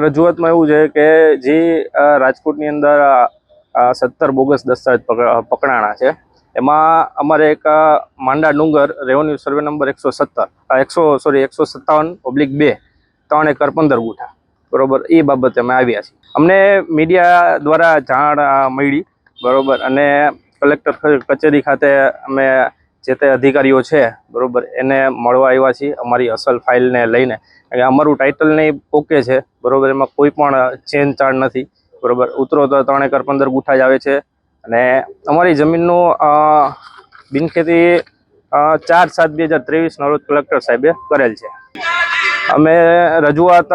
રજૂઆતમાં એવું છે કે જે રાજકોટની અંદર સત્તર બોગસ દસ્તાવેજ પક- પકડાણા છે. એમાં અમારે એક માંડા ડુંગર રેવન્યુ સર્વે નંબર એકસો સત્તર એકસો, સોરી, એકસો સત્તાવન ઓબ્લિક બે, ત્રણ એકર પંદર ગુઠા. બરોબર? એ બાબતે અમે આવ્યા છીએ. અમને મીડિયા દ્વારા જાણ મળી. બરોબર? અને કલેક્ટર કચેરી ખાતે અમે જે તે અધિકારીઓ છે, બરાબર, એને મળવા આવ્યા છીએ અમારી અસલ ફાઇલને લઈને. કે અમારું ટાઇટલ ને ઓકે છે, બરાબર, એમાં કોઈ પણ ચેન ચાળ નથી, બરાબર. ઉતરો તો ત્રણ એકર પંદર ગુઠા જ આવે છે. અને અમારી જમીનનું બિનખેતી ચાર સાત બે હજાર ત્રેવીસના રોજ કલેક્ટર સાહેબે કરેલ છે. અમે રજૂઆત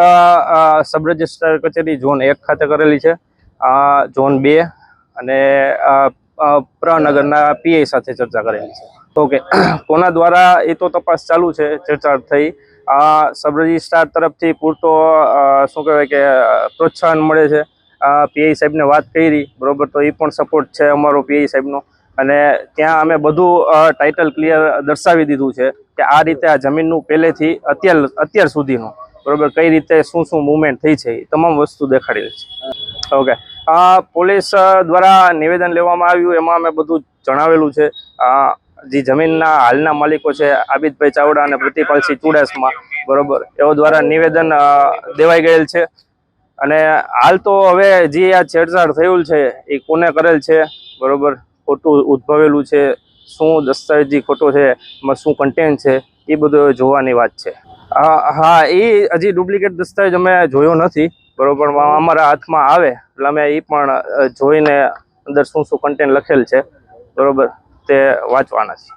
સબ રજિસ્ટ્રાર કચેરી ઝોન એક ખાતે કરેલી છે. ઝોન બે અને પ્રનગરના પીઆઈ સાથે ચર્ચા કરેલી છે. ઓકે, કોના દ્વારા એ તો તપાસ ચાલુ છે ચર્ચા થઈ. આ સબ રજિસ્ટ્રાર તરફથી પૂરતો શું કહેવાય કે પ્રોત્સાહન મળે છે. પીઆઈ સાહેબને વાત કરી, બરોબર, તો એ પણ સપોર્ટ છે અમારો પીઆઈ સાહેબનો. અને ત્યાં અમે બધું ટાઇટલ ક્લિયર દર્શાવી દીધું છે કે આ રીતે આ જમીનનું પહેલેથી અત્યાર અત્યાર સુધીનું, બરોબર, કઈ રીતે શું શું મુવમેન્ટ થઈ છે, એ તમામ વસ્તુ દેખાડેલી છે. ઓકે પોલીસ દ્વારા નિવેદન લેવામાં આવ્યું, એમાં અમે બધું જણાવેલું છે. જે જમીનના હાલના માલિકો છે, આબિદભાઈ ચાવડા અને પ્રતિપાલસિંહ ચુડાસમા, બરોબર, એઓ દ્વારા નિવેદન દેવાઈ ગયેલ છે. અને હાલ તો હવે જે આ છેડછાડ થયેલ છે, એ કોને કરેલ છે, બરોબર, ખોટું ઉદ્ભવેલું છે, શું દસ્તાવેજી ખોટો છે, એમાં શું કન્ટેન્ટ છે, એ બધું જોવાની વાત છે. હા એ હજી ડુપ્લિકેટ દસ્તાવેજ અમે જોયો નથી. બરોબર અમારા હાથમાં આવે, એટલે અમે એ પણ જોઈને અંદર શું શું કન્ટેન્ટ લખેલ છે, બરોબર, તે વાંચવાના છે